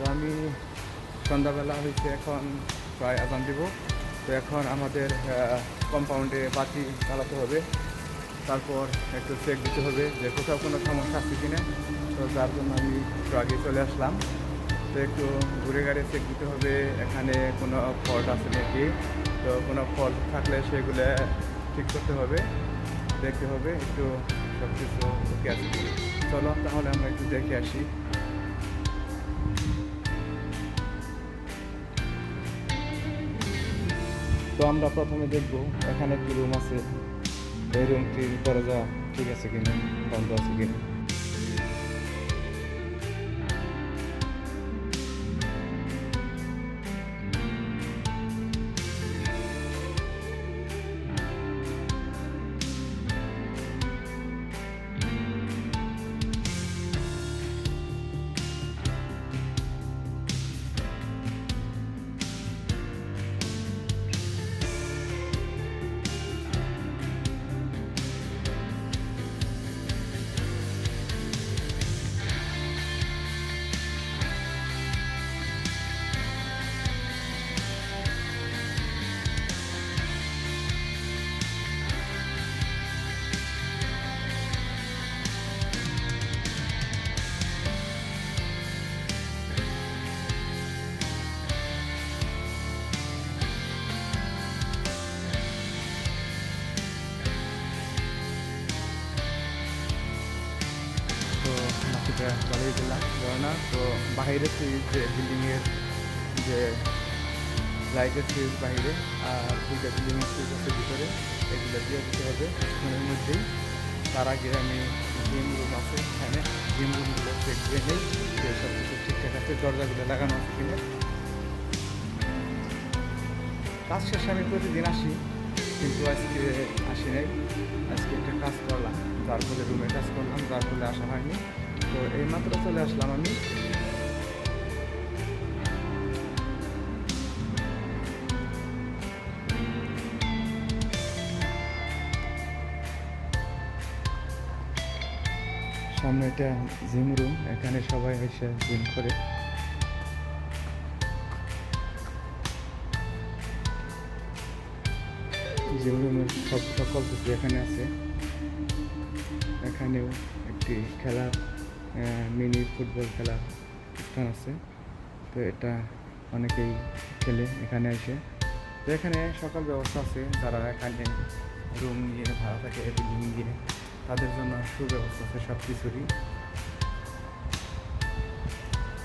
তো আমি সন্ধ্যাবেলা হয়েছে এখন প্রায় আজান দিব। তো এখন আমাদের কম্পাউন্ডে বাতি চালাতে হবে। তারপর একটু চেক দিতে হবে যে কোথাও কোনো সমস্যা আছে কিনা। তো যার জন্য আমি একটু আগে চলে আসলাম। তো একটু ঘুরে গাড়ি চেক দিতে হবে এখানে কোনো ফল্ট আছে নাকি। তো কোনো ফল্ট থাকলে সেগুলো ঠিক করতে হবে। দেখতে হবে, একটু সব কিছু ওকে কিনা। চলো তাহলে আমরা একটু দেখে আসি। তো আমরা প্রথমে দেখব, এখানে একটি রুম আছে, এই রুমটির দরজা ঠিক আছে কিনা, বন্ধ আছে কিনা। বাকিটা চালিয়ে দিলাম না তো বাইরে সুইচ যে বিল্ডিংয়ের যে লাইটের সুইচ বাইরে আর দুইটা বিল্ডিংয়ের সুইচ আছে ভিতরে, এগুলো দিয়ে দিতে হবে ফোনের মধ্যেই। তার আগে আমি জিম রুম আছে এখানে। জিম রুমগুলো চেক দিয়ে নিই, যে সব কিছু ঠিকঠাক আছে, দরজাগুলো লাগানো আছে কিনা। কাজ শেষে, আমি প্রতিদিন আসি, কিন্তু আজকে আসি নাই। আজকে একটা কাজ করলাম ফলে রুমে কাজ করলাম ফলে আসা হয়নি। তো এই মাত্র চলে আসলাম আমি। সামনে এটা জিম রুম এখানে সবাই এসে জিম করে। জিম রুমের সব সকল কিছু এখানে আছে। এখানেও একটি খেলার মিনি ফুটবল খেলার স্থান আছে। তো এটা অনেকেই খেলে এখানে এসে। তো এখানে সকল ব্যবস্থা আছে, যারা এখানে রুম নিয়ে ভাড়া থাকে বিল্ডিং নিয়ে। তাদের জন্য সুব্যবস্থা আছে সব কিছুরই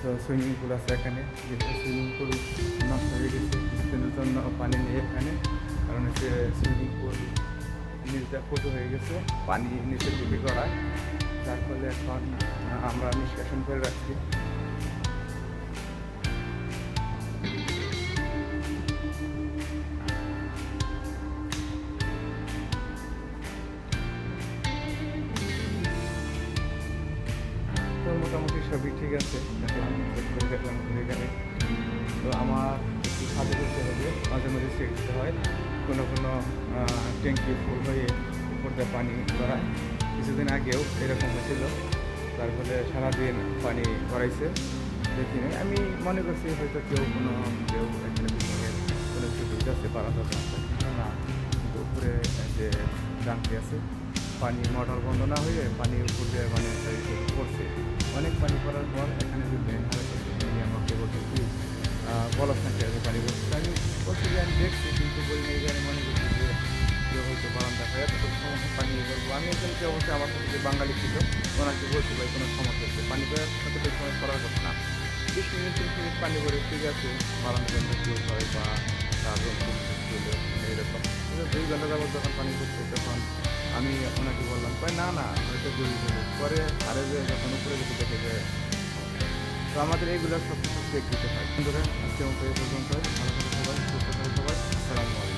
তো সুইমিং পুল আছে এখানে যেহেতু সুইমিং পুল নষ্ট হয়ে গেছে। কিছুদিনের জন্য পানি নেই এখানে, কারণ হচ্ছে সুইমিং পুল নিচটা ফুটো হয়ে গেছে, পানি নিচের দিকে গড়ায় যার ফলে এখন আমরা নিষ্কাশন করে রাখছি। মোটামুটি সবই ঠিক আছে। দেখলাম তো আমার একটু করতে হবে, মাঝে মাঝে চেক দিতে হয়। ট্যাঙ্কি ফুল হয়ে উপর দিয়ে পানি গড়ায় কিছুদিন আগেও এরকম হয়েছিল। তার ফলে সারাদিন পানি গড়াইছে দেখি। আমি মনে করছি হয়তো কেউ কোনো কেউ এখানে বিল্ডিংয়ের কোনো কিছু পারা যাবে না। কিন্তু উপরে যে ট্যাঙ্কি আছে, পানি মোটর বন্ধ না হয়ে পানি উপর দিয়ে মানে পড়ছে। অনেক পানি পড়ার পর এখানে যে উনি আমাকে বলছে কি বলস না পানি পড়ছে? আমি বলছি যে আমি দেখছি, কিন্তু বলি মনে করছি হয়তো বারান্দা হয়ে এত সমস্যা পানি করব আমি একজনকে অবশ্যই আমার সাথে যে বাঙালি ছিল, ওনাকে বলছি, ভাই, কোনো সমস্যা হচ্ছে? পানি পড়ার সাথে তো সময় করার কথা না। বিশ মিনিট, তিরিশ মিনিট পানি পড়ে ঠিক আছে বারান্দা কেউ হয় বা তার কিন্তু দুই ঘণ্টা যাবত যখন পানি পড়ছে, তখন আমি ওনাকে বললাম কয় না না হয়তো গরিব হলো পরে আরে যে যখন উপরে গেছে, দেখে যে তো আমাদের এইগুলো সব কিছু চেক দিতে হয়। বন্ধুরা আজকে মতো এই পর্যন্ত ভালো থাকবে সবাই, সুস্থ থাকবে সবাই। আসসালামু আলাইকুম।